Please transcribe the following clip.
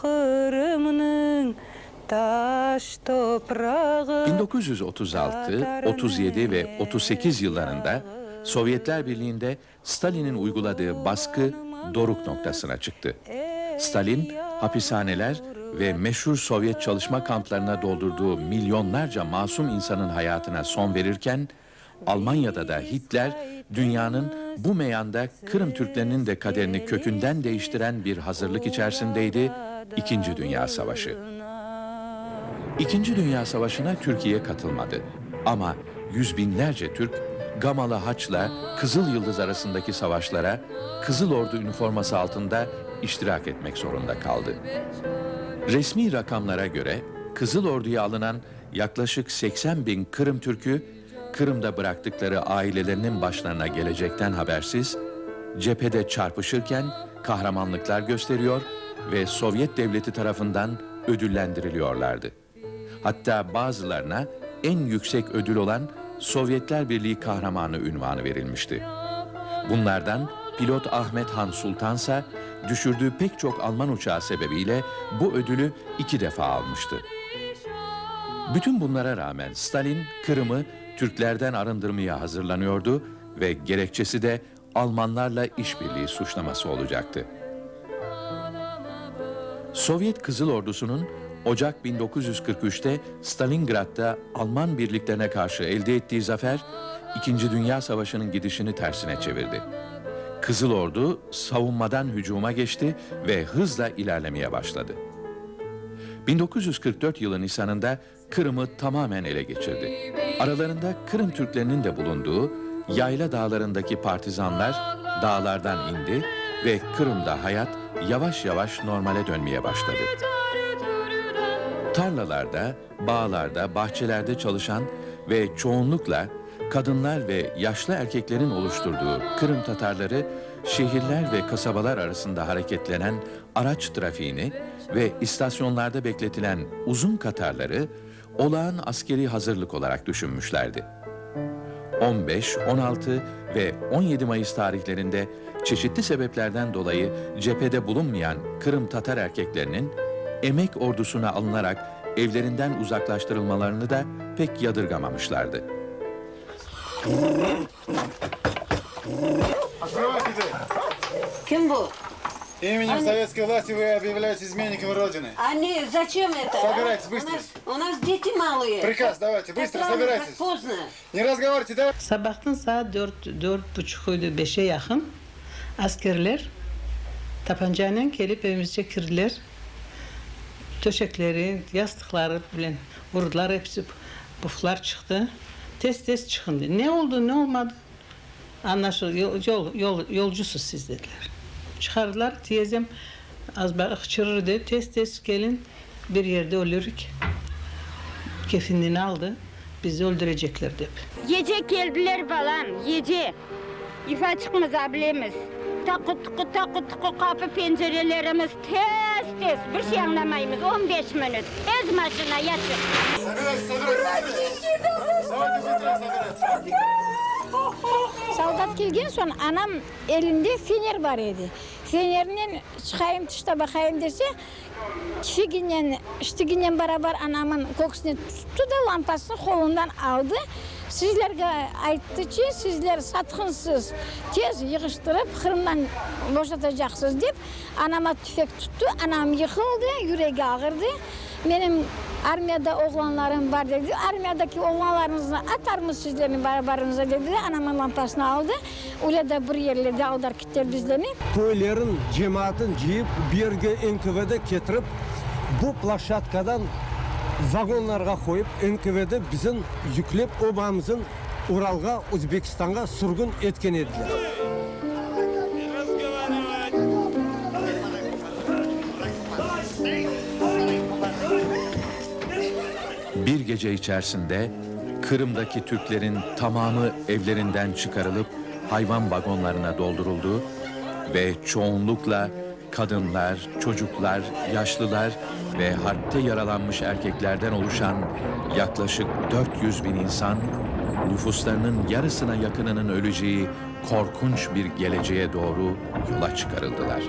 Kırım'ın taş toprağı 1936, 37 ve 38 yıllarında Sovyetler Birliği'nde Stalin'in uyguladığı baskı doruk noktasına çıktı. Stalin, hapishaneler ve meşhur Sovyet çalışma kamplarına doldurduğu milyonlarca masum insanın hayatına son verirken, Almanya'da da Hitler, dünyanın bu meyanda Kırım Türklerinin de kaderini kökünden değiştiren bir hazırlık içerisindeydi, İkinci Dünya Savaşı. İkinci Dünya Savaşı'na Türkiye katılmadı. Ama yüz binlerce Türk Gamalı Haç'la Kızıl Yıldız arasındaki savaşlara Kızıl Ordu üniforması altında iştirak etmek zorunda kaldı. Resmi rakamlara göre Kızıl Ordu'ya alınan yaklaşık 80 bin Kırım Türk'ü Kırım'da bıraktıkları ailelerinin başlarına gelecekten habersiz cephede çarpışırken kahramanlıklar gösteriyor ve Sovyet devleti tarafından ödüllendiriliyorlardı. Hatta bazılarına en yüksek ödül olan Sovyetler Birliği kahramanı ünvanı verilmişti. Bunlardan pilot Ahmet Han Sultansa düşürdüğü pek çok Alman uçağı sebebiyle bu ödülü iki defa almıştı. Bütün bunlara rağmen Stalin Kırım'ı Türklerden arındırmaya hazırlanıyordu ve gerekçesi de Almanlarla işbirliği suçlaması olacaktı. Sovyet Kızıl Ordusu'nun Ocak 1943'te Stalingrad'da Alman birliklerine karşı elde ettiği zafer, İkinci Dünya Savaşı'nın gidişini tersine çevirdi. Kızıl Ordu savunmadan hücuma geçti ve hızla ilerlemeye başladı. 1944 yılı Nisan'ında Kırım'ı tamamen ele geçirdi. Aralarında Kırım Türklerinin de bulunduğu Yayla Dağları'ndaki partizanlar dağlardan indi ve Kırım'da hayat yavaş yavaş normale dönmeye başladı. Tarlalarda, bağlarda, bahçelerde çalışan ve çoğunlukla kadınlar ve yaşlı erkeklerin oluşturduğu Kırım Tatarları şehirler ve kasabalar arasında hareketlenen araç trafiğini ve istasyonlarda bekletilen uzun katarları olağan askeri hazırlık olarak düşünmüşlerdi. 15, 16 ve 17 Mayıs tarihlerinde çeşitli sebeplerden dolayı cephede bulunmayan Kırım Tatar erkeklerinin emek ordusuna alınarak evlerinden uzaklaştırılmalarını da pek yadırgamamışlardı. Kim bu? Именем советской власти вы объявляетесь изменником Родины. Anne, зачем это? Собирайтесь, а? быстро. У нас, у нас дети малые. Приказ давайте, быстро Так рано, собирайтесь. так поздно. Не разговаривайте, давай. Sabahtan saat dört, dört buçukuydu, beşe yakın askerler tapancayla gelip evimize girdiler. Töşekleri, yastıkları bilen vurdular hepsi puflar çıktı. Tez tez çıkın dedi. Ne oldu ne olmadı? Anlaşıldı yol, yol, yol, yolcusuz siz dediler. çıkardılar. Teyzem az beri hıçırırdı. Tez tez gelin bir yerde ölürük. Kefinliğini aldı. Bizi öldürecekler hep. Gece geldiler balam, gece. İfa çıkmaz ablemiz. Takı tıkı takı tıkı kapı pencerelerimiz tez tez. Bir şey anlamayımız 15 minut. Tez maşına yatır. Sabire, sabire, sabire. Sabire, sabire, sabire. Солдат келген соң анам elinde фенер бар еді фенерінен шығайын тышта бақайын десе кішігенен іштігенен барабар анамın көкісіне tuttu da лампасын қолынан aldı сіздерге айтты че сіздер сатқынсыз тез yığıştırıp Kırım'dan boşatacaksınız deyip anama tüfek tuttu anam yıkıldı yüreği ağırdı benim armiyada oğlanlarım var dedi. Armiyadaki oğlanlarınızı atar mı sizlerin barabarınıza dedi. Anamın lampasını aldı. Öyle de bir yerlerde aldılar kitler bizlerini. to'ylarin jemaatini jiyib bu yerga nkvd keltirib bu площадкадан vagonlarga qo'yib nkvd bizin yuklab obamizin uralga o'zbekistonga surgun etgan edilar Gece içerisinde Kırım'daki Türklerin tamamı evlerinden çıkarılıp hayvan vagonlarına dolduruldu ve çoğunlukla kadınlar, çocuklar, yaşlılar ve harpte yaralanmış erkeklerden oluşan yaklaşık 400 bin insan nüfuslarının yarısına yakınının öleceği korkunç bir geleceğe doğru yola çıkarıldılar.